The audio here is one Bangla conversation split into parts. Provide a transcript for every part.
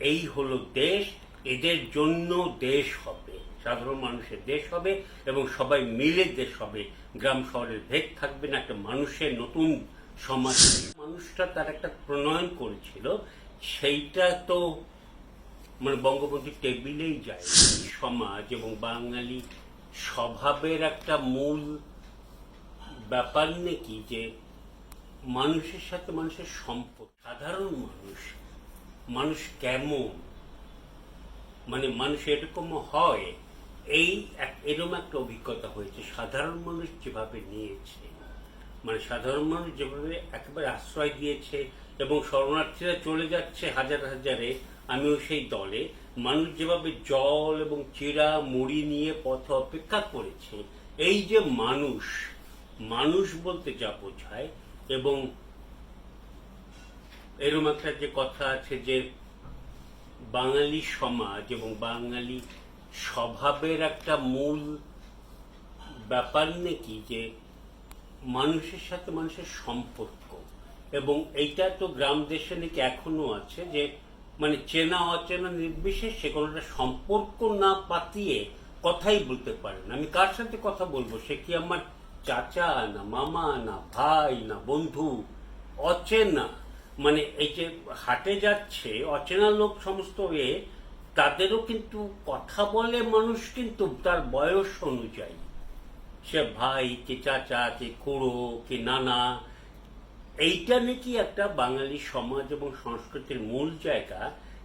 এই হলো দেশ, এদের জন্য দেশ হবে। সাধারণ মানুষের দেশ হবে এবং সবাই মিলে দেশ হবে। গ্রাম শহরের ভেদ থাকবে না, একটা মানুষের নতুন সমাজ। মানুষটা তার একটা প্রণয়ন করেছিল, সেইটা তো মানে বঙ্গবন্ধু টেবিলেই যায়। সমাজ এবং বাঙালি স্বভাবের একটা মূল ব্যাপার নাকি যে মানুষের সাথে মানুষের সম্পর্ক। সাধারণ মানুষ মানুষ কেমন? মানে মানুষ এরকম হয়। এই এরকম একটা অভিজ্ঞতা হয়েছে। সাধারণ মানুষ যেভাবে নিয়েছে মানে সাধারণ মানুষ যেভাবে একেবারে আশ্রয় দিয়েছে এবং শরণার্থীরা চলে যাচ্ছে হাজার হাজারে, আমিও সেই দলে, মানুষ যেভাবে জল এবং চিরা মুড়ি নিয়ে পথে অপেক্ষা করেছে, এই যে মানুষ মানুষ বলতে যা বোঝায় এবং এরকম একটা যে কথা আছে যে বাঙালি সমাজ এবং বাঙালি স্বভাবের একটা মূল ব্যাপার নাকি যে মানুষের সাথে মানুষের সম্পর্ক। এবং এইটা তো গ্রাম দেশে নাকি এখনও আছে যে মানে চেনা, অচেনা, নির্বিশেষে কোনো একটা সম্পর্ক না পাতিয়ে কথাই বলতে পারে না। আমি কার সাথে কথা বলব? সে কি আমার চাচা না মামা না ভাই না বন্ধু? অচেনা। মানে এই যে হাটে যাচ্ছে, অচেনা লোক সমস্ত এ তাদেরও কিন্তু কথা বলে মানুষ কিন্তু তার বয়স অনুযায়ী। সে ভাই, কে চাচা, কে খুড়ো কে নানা, এইটা নাকি একটা বাঙালি সমাজ এবং সংস্কৃতির মূল জায়গা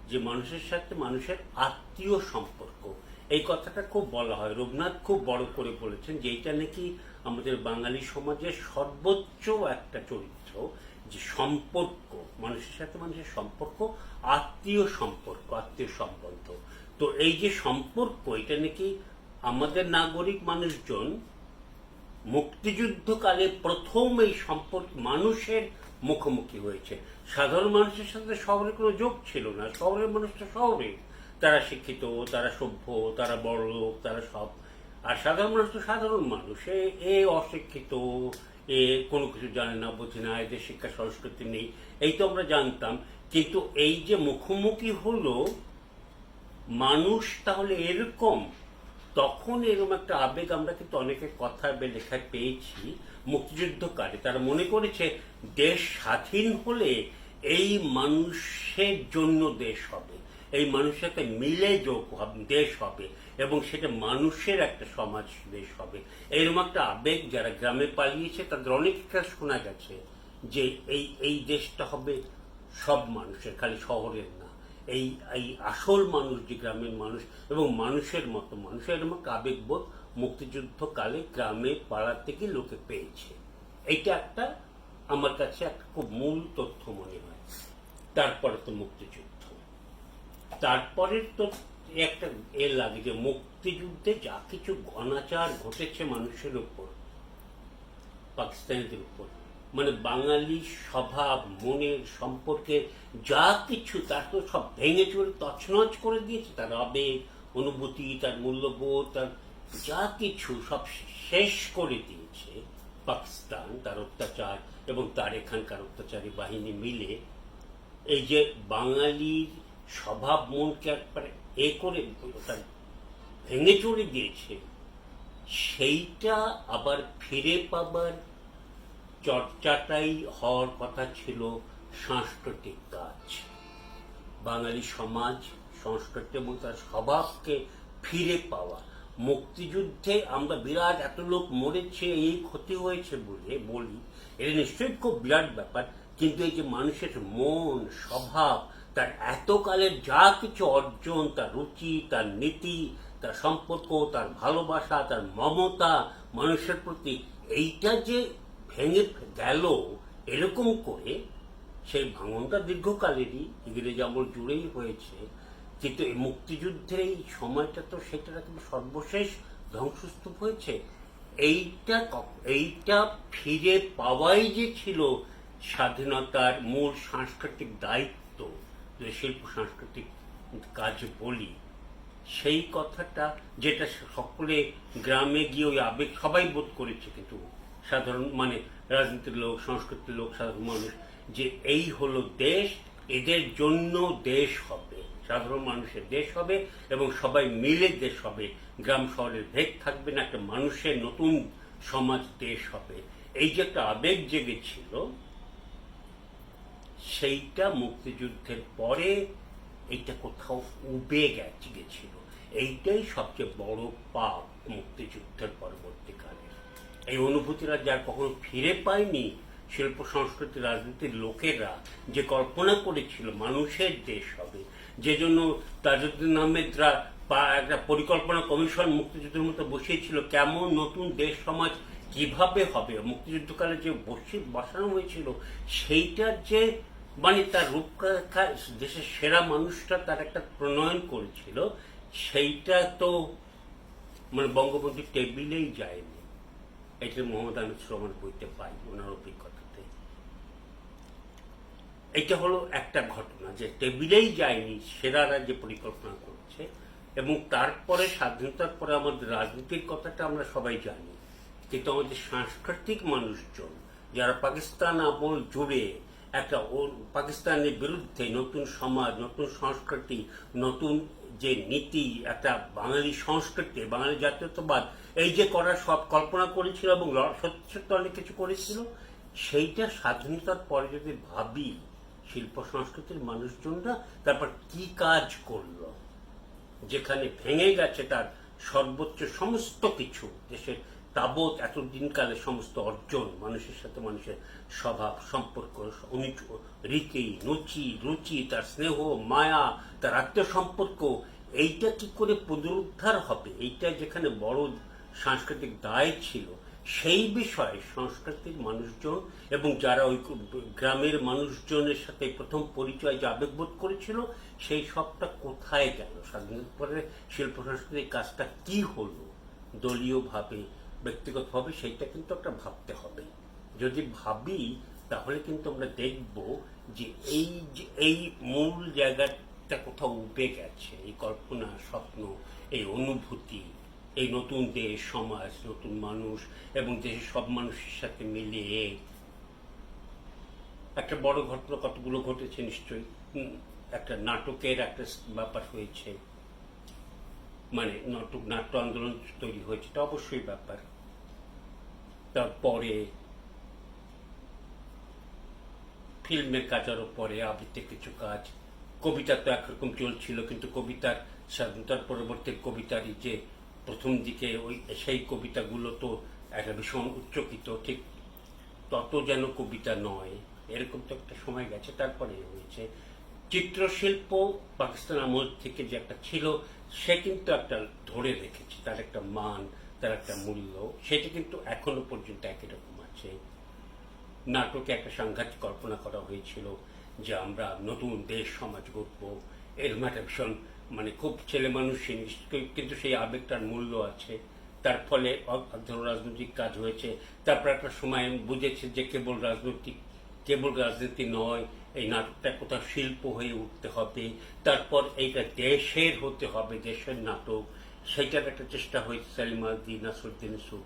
যে মানুষের সাথে মানুষের আত্মীয় সম্পর্ক। এই কথাটা খুব বলা হয়। রঘুনাথ খুব বড় করে বলেছেন যে এইটা নাকি আমাদের বাঙালি সমাজের সর্বোচ্চ একটা চরিত্র। যে সম্পর্ক, মানুষের সাথে মানুষের সম্পর্ক, আত্মীয় সম্পর্ক, আত্মীয় সম্বন্ধ। তো এই যে সম্পর্ক, এটা নাকি আমাদের নাগরিক মানুষজন মুক্তিযুদ্ধকালে প্রথম এই সম্পর্ক মানুষের মুখোমুখি হয়েছে। সাধারণ মানুষের সাথে শহরের কোনো যোগ ছিল না। শহরের মানুষ তো শহরে। তারা শিক্ষিত, তারা সভ্য, তারা বড় লোক তারা সব। আর সাধারণ মানুষ তো সাধারণ মানুষ। এ অশিক্ষিত এ কোনো কিছু জানে না, বোঝে না, এদের শিক্ষা সংস্কৃতি নেই। এই তো আমরা জানতাম। কিন্তু এই যে মুখোমুখি হলো, মানুষ তাহলে এরকম, তখন এরকম একটা আবেগ আমরা কিন্তু অনেকের কথা লেখায় পেয়েছি, মুক্তিযুদ্ধকালে। তারা মনে করেছে, দেশ স্বাধীন হলে এই মানুষের জন্য দেশ হবে। এই মানুষের সাথে মিলে যোগ দেশ হবে এবং সেটা মানুষের একটা সমাজ, দেশ হবে। এরকম একটা আবেগ যারা গ্রামে পালিয়েছে, তাদের অনেক শোনা গেছে যে এই এই দেশটা হবে সব মানুষের, খালি শহরের না। এই এই আসল মানুষ যে গ্রামের মানুষ এবং মানুষের মতো, মানুষের একটা আবেগবোধ মুক্তিযুদ্ধকালে গ্রামে পাড়া থেকে লোকে পেয়েছে। এইটা একটা আমার কাছে একটা খুব মূল তথ্য মনে হয়। তারপরে তো মুক্তিযুদ্ধ। তারপরে তো একটা এ লাগে যে মুক্তিযুদ্ধে যা কিছু ঘনাচার ঘটেছে মানুষের উপর, পাকিস্তানিদের উপর মানে বাঙালি স্বভাব মনের সম্পর্কে যা কিছু তার তো সব ভেঙে চুরে তছনছ করে দিয়েছে, তার আবেগ, অনুভূতি, তার মূল্যবোধ, তার যা কিছু সব শেষ করে দিয়েছে পাকিস্তান, তার অত্যাচার এবং তার এখানকার অত্যাচারী বাহিনী মিলে। এই যে বাঙালির স্বভাব মনকে একবারে এ করে ভেঙে চড়ে দিয়েছে, সেইটা আবার ফিরে পাবার চর্চাটাই হওয়ার কথা ছিল সাংস্কৃতিক কাজ। বাঙালি সমাজ, সংস্কৃতি এবং তার স্বভাবকে ফিরে পাওয়া। মুক্তিযুদ্ধে আমরা বিরাট এত লোক মরেছে, এই ক্ষতি হয়েছে বলে বলি, এটা নিশ্চয়ই খুব বিরাট ব্যাপার, কিন্তু এই যে মানুষের মন, স্বভাব তার এতকালের যা কিছু অর্জন, তার রুচি, তার নীতি, তার সম্পর্ক, তার ভালোবাসা, তার মমতা মানুষের প্রতি এইটা যে ভেঙে গেল এরকম করে সেই ভাঙনটা দীর্ঘকালেরই ইংরেজ আমল জুড়েই হয়েছে। কিন্তু এই মুক্তিযুদ্ধের এই সময়টা তো সেটা কিন্তু সর্বশেষ ধ্বংসস্তূপ হয়েছে। এইটা এইটা ফিরে পাওয়াই যে ছিল স্বাধীনতার মূল সাংস্কৃতিক দায়িত্ব যে শিল্প সাংস্কৃতিক কাজ বলি, সেই কথাটা যেটা সকলে গ্রামে গিয়ে ওই আবেগ সবাই বোধ করেছে কিন্তু সাধারণ মানে রাজনীতির লোক, সংস্কৃতির লোক, সাধারণ মানুষ, যে এই হলো দেশ, এদের জন্য দেশ হবে। সাধারণ মানুষের দেশ হবে এবং সবাই মিলে দেশ হবে। গ্রাম শহরের ভেদ থাকবে না, একটা মানুষের নতুন সমাজ দেশ হবে। এই যে একটা আবেগ জেগেছিল সেইটা মুক্তিযুদ্ধের পরে এইটা কোথাও উবে গেছে, গেছিল। এইটাই সবচেয়ে বড় পাপ মুক্তিযুদ্ধের পরবর্তীকালে। এই অনুভূতিরা যার কখনো ফিরে পায়নি, শিল্প, সংস্কৃতি, রাজনীতির লোকেরা যে কল্পনা করেছিল, মানুষের দেশ হবে যে জন্য তাজউদ্দিন আহমেদরা একটা পরিকল্পনা কমিশন মুক্তিযুদ্ধের মতো বসিয়েছিল, কেমন নতুন দেশ সমাজ কীভাবে হবে, মুক্তিযুদ্ধকালে যে বসে, বসানো হয়েছিল, সেইটার যে মানে তার রূপরেখা দেশের সেরা মানুষটা তার একটা প্রণয়ন করেছিল, সেইটা তো মানে বঙ্গবন্ধুর টেবিলেই যায়নি। এটা মোহাম্মদ আনিস রহমান বইতে পাই, ওনার অভিজ্ঞতাতে। এটা হলো একটা ঘটনা যে টেবিলেই যায়নি, সেরারা যে পরিকল্পনা করছে, এবং তারপরে, স্বাধীনতার পরে আমাদের রাজনীতির কথাটা আমরা সবাই জানি, কিন্তু আমাদের সাংস্কৃতিক মানুষজন, যারা পাকিস্তান আমল জুড়ে একটা পাকিস্তানের বিরুদ্ধে নতুন সমাজ, নতুন সংস্কৃতি, নতুন যে নীতি, একটা বাঙালি সংস্কৃতি, বাঙালি জাতীয়তাবাদ, এই যে করার সব কল্পনা করেছিল এবং সত্যি অনেক কিছু করেছিল, সেইটা স্বাধীনতার পরে যদি ভাবি, শিল্প সংস্কৃতির মানুষজনরা তারপর কি কাজ করল? যেখানে ভেঙে গেছে তার সর্বোচ্চ সমস্ত কিছু, দেশের তাবৎ এতদিনকালে সমস্ত অর্জন, মানুষের সাথে মানুষের স্বভাব, সম্পর্ক রীতি নচি রুচি, তার স্নেহ, মায়া, তার আত্মীয় সম্পর্ক, এইটা কি করে পুনরুদ্ধার হবে? এইটা যেখানে বড় সাংস্কৃতিক দায় ছিল, সেই বিষয়ে সংস্কৃতির মানুষজন এবং যারা ওই গ্রামের মানুষজনের সাথে প্রথম পরিচয় যে আবেগবোধ করেছিল, সেই সবটা কোথায় গেল? স্বাধীনতার পরে শিল্প সংস্কৃতির কাজটা কি হলো? দলীয়ভাবে ব্যক্তিগতভাবে সেইটা কিন্তু একটা ভাবতে হবে। যদি ভাবি, তাহলে কিন্তু আমরা দেখব যে এই যে, এই মূল জায়গাটা কোথাও উঠে গেছে। এই কল্পনা, স্বপ্ন, এই অনুভূতি, এই নতুন দেশ, সমাজ, নতুন মানুষ এবং দেশের সব মানুষের সাথে মিলিয়ে একটা বড় ঘটনা কতগুলো ঘটেছে নিশ্চয়ই। একটা নাটকের একটা ব্যাপার হয়েছে। মানে নাটক, নাট্য আন্দোলন তৈরি হয়েছে, এটা অবশ্যই ব্যাপার। তারপরে ফিল্মের কাজ আরও পরে আবৃত্তির কিছু কাজ। কবিতা তো একরকম চলছিল, কিন্তু কবিতার স্বাধীনতার পরবর্তী কবিতারই যে প্রথম দিকে ওই সেই কবিতাগুলো তো একটা ভীষণ উচ্চকিত, ঠিক তত যেন কবিতা নয়। এরকম তো একটা সময় গেছে, তারপরে হয়েছে। চিত্রশিল্প পাকিস্তান আমল থেকে যে একটা ছিল, সে কিন্তু একটা ধরে রেখেছে, তার একটা মান। তার একটা মূল্য, সেটা কিন্তু এখনও পর্যন্ত একই রকম আছে। নাটকে একটা সাংঘাতিক কল্পনা করা হয়েছিল যে আমরা নতুন দেশ, সমাজ গড়ব। এরকম ভীষণ মানে খুব ছেলে মানুষ কিন্তু সেই আবেগটার মূল্য আছে। তার ফলে রাজনৈতিক কাজ হয়েছে, তারপর একটা সময় বুঝেছে যে কেবল রাজনৈতিক, কেবল রাজনীতি নয়, এই নাটকটা কোথাও শিল্প হয়ে উঠতে হবে। তারপর এইটা দেশের হতে হবে, দেশের নাটক। সেইটার একটা চেষ্টা হয়েছে, সালিমা দি নাসরুদ্দিন সুখ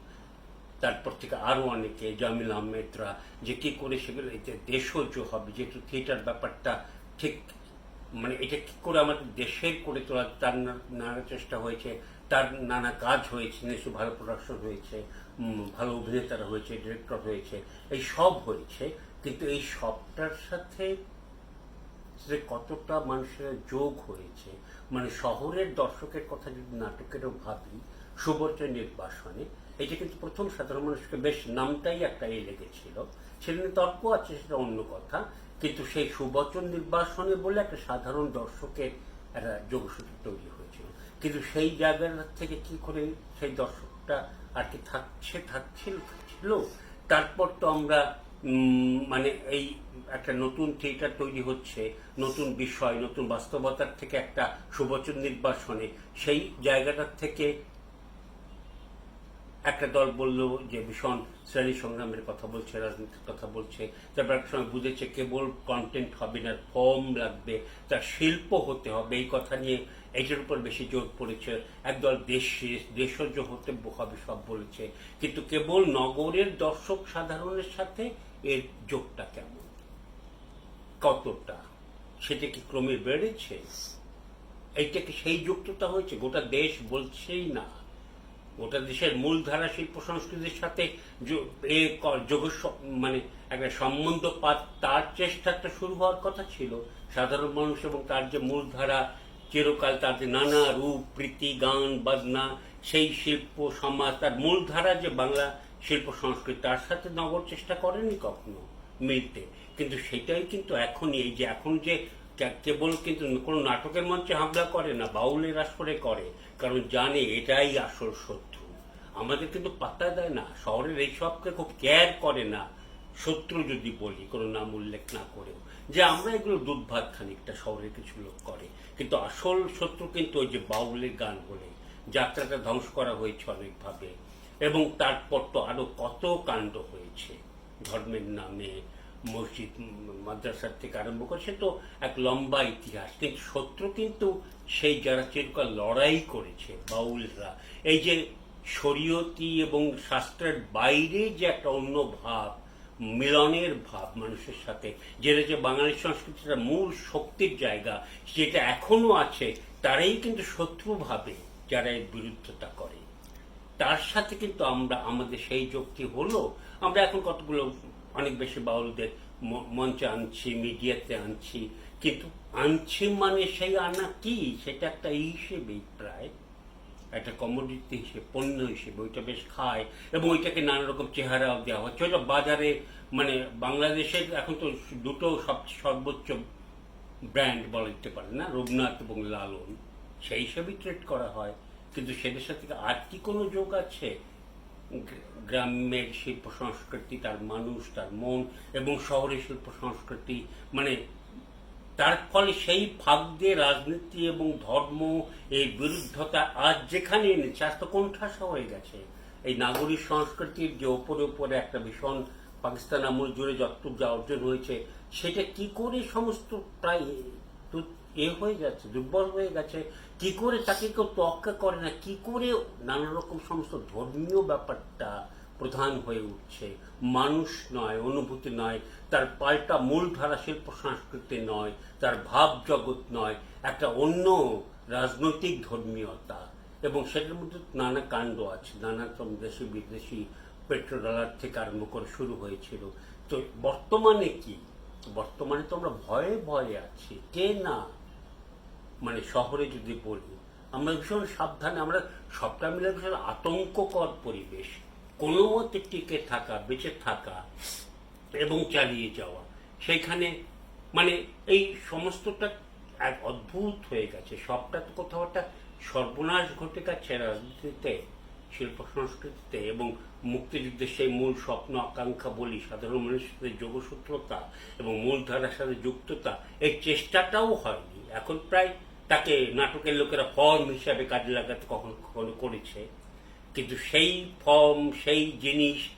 তারপর থেকে আরও অনেকে, জামিল আহমেদরা, যে কী করে সেগুলো, এতে দেশজ হবে যেহেতু থিয়েটার ব্যাপারটা ঠিক মানে এটা কী করে আমাদের দেশের করে তোলা, তার নানা চেষ্টা হয়েছে, তার নানা কাজ হয়েছে নিশ্চয় ভালো প্রোডাকশন হয়েছে ভালো অভিনেতারা হয়েছে ডিরেক্টর হয়েছে, এই সব হয়েছে, কিন্তু এই সবটার সাথে যে কতটা মানুষের যোগ হয়েছে মানে শহরের দর্শকের কথা যদি নাটকেরও ভাবি সুবর্ণ নির্বাসনে, এটা কিন্তু প্রথম সাধারণ মানুষকে বেশ নামটাই একটা এ লেগেছিল। সেখানে তর্ক আছে, সেটা অন্য কথা, কিন্তু সেই সুবচন নির্বাসনে বলে একটা সাধারণ দর্শকের একটা যোগসূত্র তৈরি হয়েছিল। কিন্তু সেই জায়গাটা থেকে কি করে সেই দর্শকটা আর কি থাকছে, থাকছিল ছিল তারপর তো আমরা মানে এই একটা নতুন থিয়েটার তৈরি হচ্ছে, নতুন বিষয়, নতুন বাস্তবতার থেকে একটা সুবচন নির্বাসনে। সেই জায়গাটার থেকে একটা দল বলল যে ভীষণ শ্রেণি সংগ্রামের কথা বলছে, রাজনীতির কথা বলছে। তারপর এক সময় বুঝেছে কেবল কন্টেন্ট হবে না ফর্ম লাগবে। তার শিল্প হতে হবে, এই কথা নিয়ে এইটার উপর বেশি জোর পড়েছে। একদল দেশ, দেশজ হতে হবে সব বলেছে। কিন্তু কেবল নগরের দর্শক সাধারণের সাথে এর যোগটা কেমন? কতটা? সেটা কি ক্রমে বেড়েছে? এইটাকে সেই যুক্ততা হয়েছে? গোটা দেশ বলছেই না। গোটা দেশের মূলধারা শিল্প সংস্কৃতির সাথে ক- যোগ মানে একটা সম্বন্ধ পাত, তার চেষ্টাটা শুরু হওয়ার কথা ছিল। সাধারণ মানুষ এবং তার যে মূলধারা, চিরকাল তার যে নানা রূপ, প্রীতি, গান, বাজনা, সেই শিল্প, সমাজ, তার মূলধারা যে বাংলা শিল্প সংস্কৃতি, তার সাথে নগর চেষ্টা করেনি কখনো মিলতে। কিন্তু সেটাই কিন্তু এখনই, এই যে এখন যে কেবল কিন্তু কোনো নাটকের মঞ্চে হামলা করে না, বাউলের আসরে করে, কারণ জানে এটাই আসল শত্রু। আমাদের কিন্তু পাত্তা দেয় না, শহরের এই সবকে খুব কেয়ার করে না শত্রু যদি বলি, কোনো নাম উল্লেখ না করেও। যে আমরা এগুলো দুধ ভাত খানিকটা শহরের কিছু লোক করে, কিন্তু আসল শত্রু কিন্তু ওই যে বাউলের গান বলে, যাত্রাটা ধ্বংস করা হয়েছে অনেকভাবে। এবং তারপর তো আরও কত কাণ্ড হয়েছে। ধর্মের নামে মসজিদ, মাদ্রাসার থেকে আরম্ভ করে, সে তো এক লম্বা ইতিহাস। কিন্তু শত্রু কিন্তু সেই যারা চিরকাল লড়াই করেছে, বাউলরা। এই যে শরীয়তি এবং শাস্ত্রের বাইরে যে একটা অন্য ভাব, মিলনের ভাব মানুষের সাথে, যেটা যে বাঙালি সংস্কৃতির মূল শক্তির জায়গা, যেটা এখনও আছে, তারাই কিন্তু শত্রু ভাবে যারা এর বিরুদ্ধতা করে। তার সাথে কিন্তু আমরা, আমাদের সেই যুক্তি হলো, আমরা এখন কতগুলো, অনেক বেশি বাউলদের মঞ্চে আনছি, মিডিয়াতে আনছি, কিন্তু আনছি মানে সেই আনা কি? সেটা একটা এই হিসেবেই প্রায়, একটা কমোডিটি হিসেবে, পণ্য হিসেবে, ওইটা বেশ খায়, এবং ওইটাকে নানা রকম চেহারাও দেওয়া হচ্ছে ওইটা বাজারে মানে বাংলাদেশের এখন তো দুটো সবচেয়ে সর্বোচ্চ ব্র্যান্ড বলা যেতে পারে না রঘুনাথ এবং লালন, সেই হিসেবেই ট্রেড করা হয়। কিন্তু সেদের সাথে আর কি কোনো যোগ আছে? গ্রামের শিল্প সংস্কৃতি, তার মানুষ, তার মন এবং শহরের শিল্প সংস্কৃতি মানে তার ফলে সেই ফাঁক দিয়ে রাজনীতি এবং ধর্ম এই বিরুদ্ধতা আজ যেখানে এনেছে, আজ তো কোণঠাসা হয়ে গেছে। এই নাগরিক সংস্কৃতির যে ওপরে ওপরে একটা ভীষণ পাকিস্তান আমল জুড়ে যতটুক যা অর্জন হয়েছে, সেটা কি করে সমস্ত প্রায় এ হয়ে যাচ্ছে দুর্বল হয়ে গেছে? কি করে তাকে কেউ তোয়াক্কা করে না? কি করে নানা রকম সমস্ত ধর্মীয় ব্যাপারটা প্রধান হয়ে উঠছে? মানুষ নয়, অনুভূতি নয়, তার পাল্টা মূলধারা শিল্প সংস্কৃতি নয়, তার ভাব জগৎ নয়, একটা অন্য রাজনৈতিক ধর্মীয়তা। এবং সেটার মধ্যে নানা কাণ্ড আছে, নানা রকম দেশি বিদেশি পেট্রো ডলার থেকে আরম্ভ করে শুরু হয়েছিল। তো বর্তমানে কি? বর্তমানে তো আমরা ভয়ে ভয়ে আছি। কে না মানে শহরে যদি বলি আমরা ভীষণ সাবধানে, আমরা সবটা মিলে ভীষণ আতঙ্ককর পরিবেশ। কোনো মতে টিকে থাকা, বেঁচে থাকা এবং চালিয়ে যাওয়া। সেইখানে মানে এই সমস্তটা এক অদ্ভুত হয়ে গেছে। সবটা তো কোথাও একটা সর্বনাশ ঘটে গেছে রাজনীতিতে, শিল্প সংস্কৃতিতে এবং মুক্তিযুদ্ধের সেই মূল স্বপ্ন, আকাঙ্ক্ষা বলি, সাধারণ মানুষের সাথে যোগসূত্রতা এবং মূলধারার সাথে যুক্ততা এই চেষ্টাটাও হয়নি। এখন প্রায় তাকে নাটকের লোকেরা ফর্ম হিসাবে কাজে লাগাতে কখনো কখনো করেছে। কিন্তু সেই ফর্ম, সেই জিনিস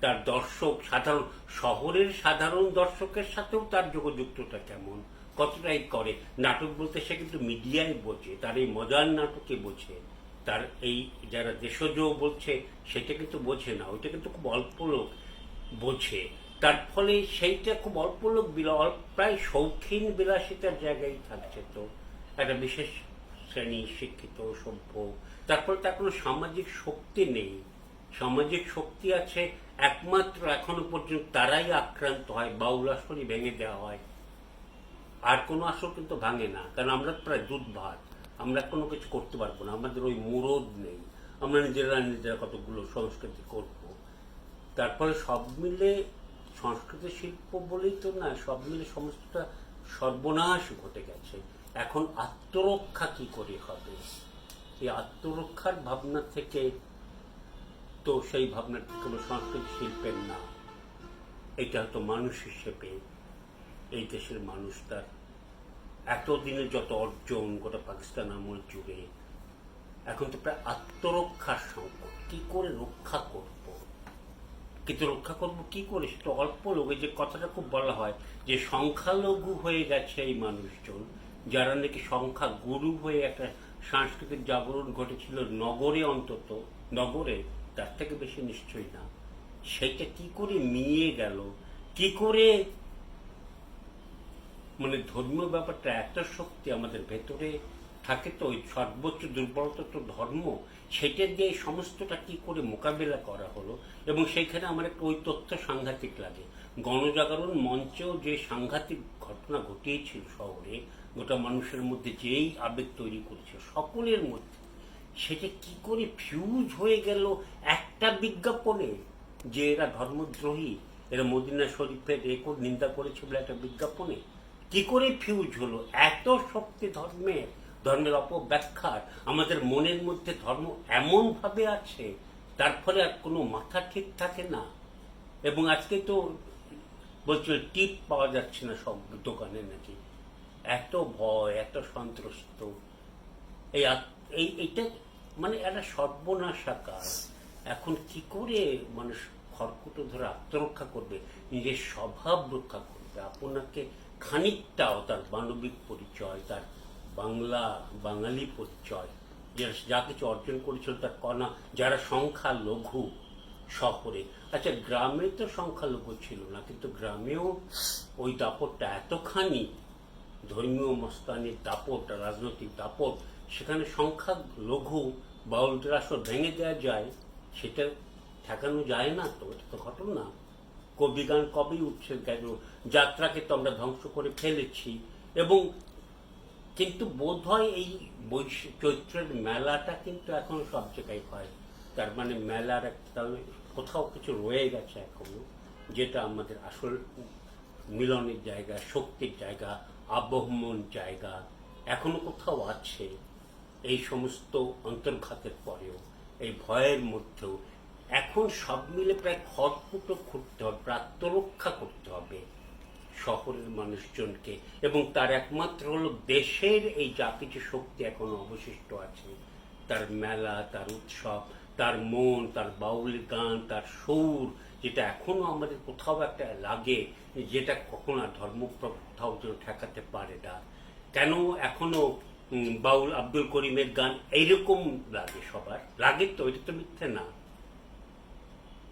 তার দর্শক সাধারণ, শহরের সাধারণ দর্শকের সাথেও তার যোগযুক্তটা কেমন? কতটাই করে? নাটক বলতে সে কিন্তু মিডিয়ায় বোঝে, তার এই মজার নাটকে বোঝে। তার এই যারা দেশজ বলছে, সেটা কিন্তু বোঝে না, ওইটা কিন্তু খুব অল্প লোক বোঝে। তার ফলে সেইটা খুব অল্প লোক প্রায় শৌখিন বিলাসিতার জায়গায় থাকছে তো। একটা বিশেষ শ্রেণি শিক্ষিত সভ্য। তারপর তার কোনো সামাজিক শক্তি নেই। সামাজিক শক্তি আছে, একমাত্র এখনও পর্যন্ত তারাই আক্রান্ত হয়, বাউল আসরই ভেঙে দেওয়া হয়। আর কোনো আসর কিন্তু ভাঙে না, কারণ আমরা প্রায় দুধ ভাত আমরা কোনো কিছু করতে পারব না, আমাদের ওই মুরদ নেই। আমরা নিজেরা নিজেরা কতগুলো সংস্কৃতি করব। তারপরে সব মিলে সংস্কৃতি শিল্প বলেই তো না, সব মিলে সমস্তটা সর্বনাশ ঘটে গেছে। এখন আত্মরক্ষা কি করে হবে? এই আত্মরক্ষার ভাবনা থেকে তো সেই ভাবনাটা কোনো সংস্কৃতি শিল্পের না। এটা তো মানুষ হিসেবে, এই দেশের মানুষ তার এতদিনে যত অর্জন, গোটা পাকিস্তান আমল জুড়ে, এখন তো প্রায় আত্মরক্ষার সংকট। কি করে রক্ষা করব? কিন্তু রক্ষা করব কি করে? সেটা অল্প লোক যে কথাটা খুব বলা হয় যে সংখ্যালঘু হয়ে গেছে এই মানুষজন যারা নাকি সংখ্যা গুরু হয়ে একটা সাংস্কৃতিক জাগরণ ঘটেছিল নগরে অন্তত। নগরে? তার থেকে বেশি নিশ্চয়ই না। সেটা কি করে নিয়ে গেল? কি করে? মানে ধর্মীয় ব্যাপারটা এত শক্তি আমাদের ভেতরে থাকে তো, ওই সর্বোচ্চ দুর্বলতা তো ধর্ম। সেটা দিয়ে সমস্তটা কি করে মোকাবেলা করা হলো? এবং সেইখানে আমার একটা ওই তথ্য সাংঘাতিক লাগে। গণজাগরণ মঞ্চেও যে সাংঘাতিক ঘটনা ঘটিয়েছিল শহরে, গোটা মানুষের মধ্যে যেই আবেগ তৈরি করেছে সকলের মধ্যে সেটা কি করে ফিউজ হয়ে গেল একটা বিজ্ঞাপনে যে এরা ধর্মদ্রোহী, এরা মদিনা শরীফের রেকর্ড নিন্দা করেছে বলে একটা বিজ্ঞাপনে, কি করে ফিউজ হলো? এত শক্তি ধর্মের ধর্মের অপব্যাখ্যার, আমাদের মনের মধ্যে ধর্ম এমন ভাবে আছে, তার ফলে আর কোনো মাথা ঠিক থাকে না। এবং আজকে তো বলছিল টিপ পাওয়া যাচ্ছে না সব দোকানে নাকি? এত ভয়, এত সন্ত্রস্ত এই এইটা মানে একটা সর্বনাশাকার। এখন কি করে মানুষ খড়কুটো ধরে আত্মরক্ষা করবে, নিজের স্বভাব রক্ষা করবে? আপনাকে খানিকটাও তার মানবিক পরিচয়, তার বাংলা, বাঙালি পরিচয় যে যা কিছু অর্জন করেছিল তার কণা, যারা সংখ্যা লঘু শহরে। আচ্ছা গ্রামে তো সংখ্যালঘু ছিল না, কিন্তু গ্রামেও ওই দাপটটা এতখানি ধর্মীয় মস্তানির দাপট, রাজনৈতিক দাপট, সেখানে সংখ্যা লঘু বাউলদের আসর ভেঙে দেওয়া যায়, সেটা ঠেকানো যায় না তো? এটা তো ঘটনা। কবি গান কবেই উঠছে কেন? যাত্রাকে তো আমরা ধ্বংস করে ফেলেছি। এবং কিন্তু বোধ হয় এই চৈত্রের মেলাটা কিন্তু এখন সব জায়গায় হয়। তার মানে মেলার একটা কোথাও কিছু রয়ে গেছে এখনও? যেটা আমাদের আসল মিলনের জায়গা, শক্তির জায়গা, আবহমন জায়গা এখনও কোথাও আছে। এই সমস্ত অন্তর্ঘাতের পরেও, এই ভয়ের মধ্যেও এখন সব মিলে প্রায় খড়কুটো করতে হবে আত্মরক্ষা করতে হবে শহরের মানুষজনকে। এবং তার একমাত্র হলো দেশের এই যা কিছু শক্তি এখনও অবশিষ্ট আছে, তার মেলা, তার উৎসব তার মন তার বাউল গান তার সুর যেটা এখনও আমাদের কোথাও একটা লাগে যেটা কখনো আর ধর্ম কোথাও যেন ঠেকাতে পারে না। কেন এখনও উম, বাউল আব্দুল করিমের গান এইরকম লাগে সবার? লাগে তো এটা তো মিথ্যে না।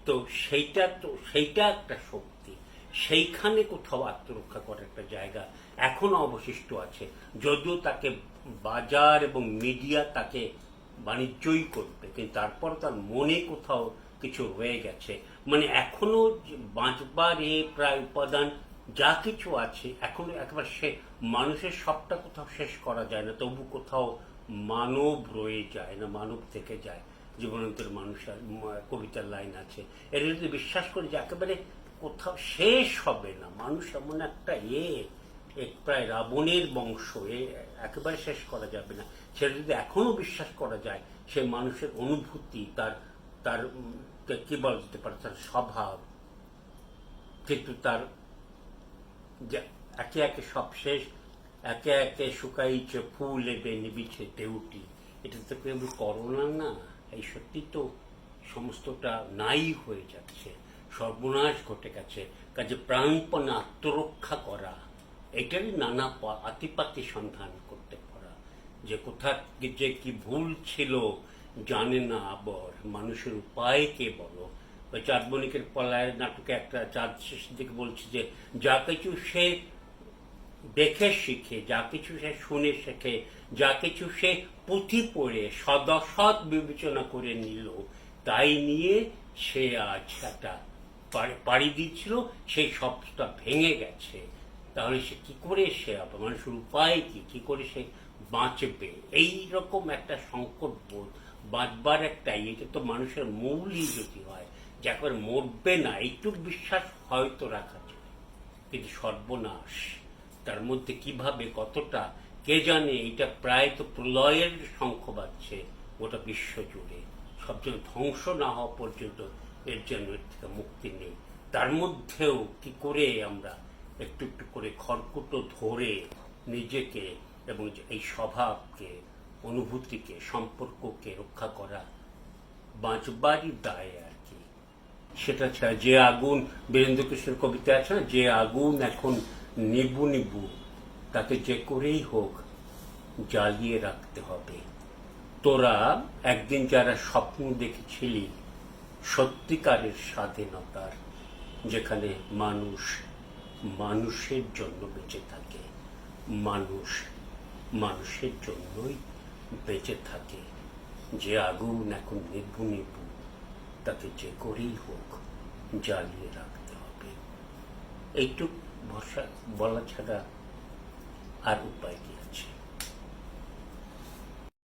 তো সেইটা তো সেইটা একটা শক্তি। সেইখানে কোথাও আত্মরক্ষা করার একটা জায়গা এখনও অবশিষ্ট আছে। যদিও তাকে বাজার এবং মিডিয়া তাকে বাণিজ্যই করবে কিন্তু তারপর তার মনে কোথাও কিছু রয়ে গেছে। মানে এখনও বাঁচবার এ প্রায় উপাদান যা কিছু আছে, এখনও একবার সে মানুষের সবটা কোথাও শেষ করা যায় না, তবু কোথাও মানব রয়ে যায় না, মানব থেকে যায়। জীবনান্তের মানুষের কবিতার লাইন আছে। এর যদি বিশ্বাস করি যে একেবারে কোথাও শেষ হবে না, মানুষ এমন একটা এ প্রায় রাবণের বংশ এ একেবারে শেষ করা যাবে না। সেটা যদি এখনও বিশ্বাস করা যায় সে মানুষের অনুভূতি, তার তার, কি বলা যেতে পারে, তার স্বভাব, কিন্তু তার যে একে একে সব শেষ, একে একে শুকাইছে ফুল এবে নিবিছে দেউটি, এটা তো কেবল করোনা না, এই সত্যি তো সমস্তটা নাই হয়ে যাচ্ছে, সর্বনাশ ঘটে গেছে। কাজে প্রাণপণে আত্মরক্ষা করা এটারই নানা আতিপাতি সন্ধান করতে পারা। যে কোথা যে কি ভুল ছিল জানে না আবর মানুষের উপায় কে বলো ওই চাঁদমণিকের পলায়ের নাটকে একটা চাঁদ শেষের দিকে বলছে যে, যা কিছু সে দেখে শিখে, যা কিছু সে শুনে শেখে, যা কিছু সে পুঁথি পড়ে সদসৎ বিবেচনা করে নিল। তাই নিয়ে সে আজ একটা পাড়ি দিচ্ছিল, সেই সবটা ভেঙে গেছে। তাহলে সে কি করে সে মানুষের উপায় কি কি করে সে বাঁচবে? এই রকম একটা সংকট বোধ বাঁচবার একটা এটা তো মানুষের মৌলই যদি হয়, যে একবার মরবে না এইটুক বিশ্বাস হয়তো রাখা যায়। কিন্তু সর্বনাশ, তার মধ্যে কীভাবে, কতটা, কে জানে এটা প্রায় তো প্রলয়ের শঙ্খ বাজছে গোটা বিশ্ব জুড়ে। ধ্বংস না হওয়া পর্যন্ত এর জন্য এর থেকে মুক্তি নেই। তার মধ্যেও কি করে আমরা একটু একটু করে খড়কুটো ধরে নিজেকে এবং এই স্বভাবকে, অনুভূতিকে, সম্পর্ককে রক্ষা করা বাঁচবারই দায় আর কি। সেটা ছাড়া যে আগুন বীরেন্দ্র কৃষ্ণের কবিতা আছে না, যে আগুন এখন নিবু নিবু, তাকে যে করেই হোক জ্বালিয়ে রাখতে হবে। তোরা একদিন যারা স্বপ্ন দেখেছিলি, সত্যিকারের স্বাধীনতার, যেখানে মানুষ মানুষের জন্য বেঁচে থাকে। মানুষ মানুষের জন্যই বেঁচে থাকে। যে আগুন এখন নিবু নিবু, তাকে যে করেই হোক জ্বালিয়ে রাখতে হবে। এইটুক ভরসা বলা ছাড়া আর উপায় কি?